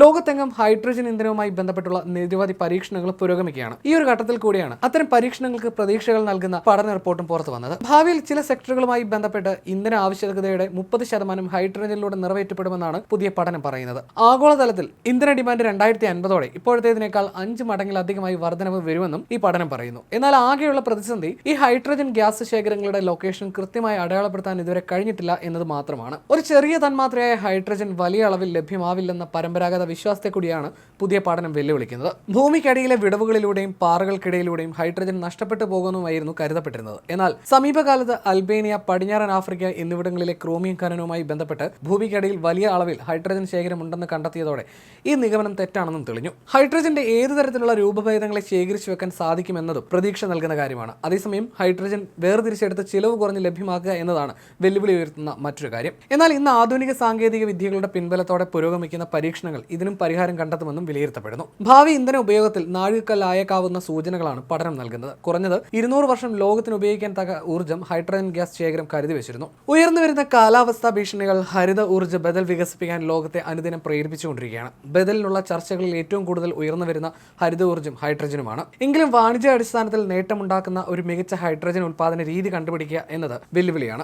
ലോകത്തെങ്ങും hydrogen ഇന്ധനവുമായി ബന്ധപ്പെട്ടുള്ള നിരവധി പരീക്ഷണങ്ങൾ പുരോഗമിക്കുകയാണ്. ഈ ഒരു ഘട്ടത്തിൽ കൂടിയാണ് അത്തരം പരീക്ഷണങ്ങൾക്ക് പ്രതീക്ഷകൾ നൽകുന്ന പഠന റിപ്പോർട്ടും പുറത്തു വന്നത്. ഭാവിയിൽ ചില സെക്ടറുകളുമായി ബന്ധപ്പെട്ട് ഇന്ധന ആവശ്യകതയുടെ മുപ്പത് ശതമാനം ഹൈഡ്രജനിലൂടെ നിറവേറ്റപ്പെടുമെന്നാണ് പുതിയ പഠനം പറയുന്നത്. ആഗോളതലത്തിൽ ഇന്ധന ഡിമാൻഡ് രണ്ടായിരത്തി അൻപതോടെ ഇപ്പോഴത്തേതിനേക്കാൾ അഞ്ച് മടങ്ങിലധികമായി വർധനവ് വരുമെന്നും ഈ പഠനം പറയുന്നു. എന്നാൽ ആകെയുള്ള പ്രതിസന്ധി ഈ ഹൈഡ്രജൻ ഗ്യാസ് ശേഖരങ്ങളുടെ ലൊക്കേഷൻ കൃത്യമായി അടയാളപ്പെടുത്താൻ ഇതുവരെ കഴിഞ്ഞിട്ടില്ല എന്നത് മാത്രമാണ്. ഒരു ചെറിയ തന്മാത്രയായ ഹൈഡ്രജൻ വലിയ അളവിൽ ലഭ്യമാവില്ലെന്ന പരമ്പരാഗത വിശ്വാസത്തെ കൂടിയാണ് പുതിയ പഠനം വെല്ലുവിളിക്കുന്നത്. ഭൂമിക്കടിയിലെ വിടവുകളിലൂടെയും പാറകൾക്കിടയിലൂടെയും ഹൈഡ്രജൻ നഷ്ടപ്പെട്ടു പോകുന്നതുമായിരുന്നു കരുതപ്പെട്ടിരുന്നത്. എന്നാൽ സമീപകാലത്ത് അൽബേനിയ പടിഞ്ഞാറൻ ആഫ്രിക്ക എന്നിവിടങ്ങളിലെ ക്രോമിയം ഖനനവുമായി ബന്ധപ്പെട്ട് ഭൂമിക്കടിയിൽ വലിയ അളവിൽ ഹൈഡ്രജൻ ശേഖരം ഉണ്ടെന്ന് കണ്ടെത്തിയതോടെ ഈ നിഗമനം തെറ്റാണെന്നും തെളിഞ്ഞു. ഹൈഡ്രജന്റെ ഏത് തരത്തിലുള്ള രൂപഭേദങ്ങളെ ശേഖരിച്ചു വെക്കാൻ സാധിക്കുമെന്നതും പ്രതീക്ഷ നൽകുന്ന കാര്യമാണ്. അതേസമയം ഹൈഡ്രജൻ വേർതിരിച്ചെടുത്ത് ചിലവ് കുറഞ്ഞ് ലഭ്യമാക്കുക എന്നതാണ് വെല്ലുവിളി ഉയർത്തുന്ന മറ്റൊരു കാര്യം. എന്നാൽ ഇന്ന് ആധുനിക സാങ്കേതിക വിദ്യകളുടെ പിൻബലത്തോടെ പുരോഗമിക്കുന്ന പരീക്ഷണങ്ങൾ ഇതിനും പരിഹാരം കണ്ടെത്തുമെന്നും വിലയിരുത്തപ്പെടുന്നു. ഭാവി ഇന്ധന ഉപയോഗത്തിൽ നാഴികക്കല്ലായേക്കാവുന്ന സൂചനകളാണ് പഠനം നൽകുന്നത്. കുറഞ്ഞത് ഇരുന്നൂറ് വർഷം ലോകത്തിന് ഉപയോഗിക്കാൻ തക ഊർജം ഹൈഡ്രജൻ ഗ്യാസ് ശേഖരം കരുതി വെച്ചിരുന്നു. ഉയർന്നു വരുന്ന കാലാവസ്ഥാ ഭീഷണികൾ ഹരിത ഊർജ ബദൽ വികസിപ്പിക്കാൻ ലോകത്തെ അനുദിനം പ്രേരിപ്പിച്ചുകൊണ്ടിരിക്കുകയാണ്. ബദലിനുള്ള ചർച്ചകളിൽ ഏറ്റവും കൂടുതൽ ഉയർന്നു വരുന്ന ഹരിത ഊർജം ഹൈഡ്രജനുമാണ്. എങ്കിലും വാണിജ്യ അടിസ്ഥാനത്തിൽ നേട്ടമുണ്ടാക്കുന്ന ഒരു മികച്ച ഹൈഡ്രജൻ ഉൽപ്പാദന രീതി കണ്ടുപിടിക്കുക എന്നത് വെല്ലുവിളിയാണ്.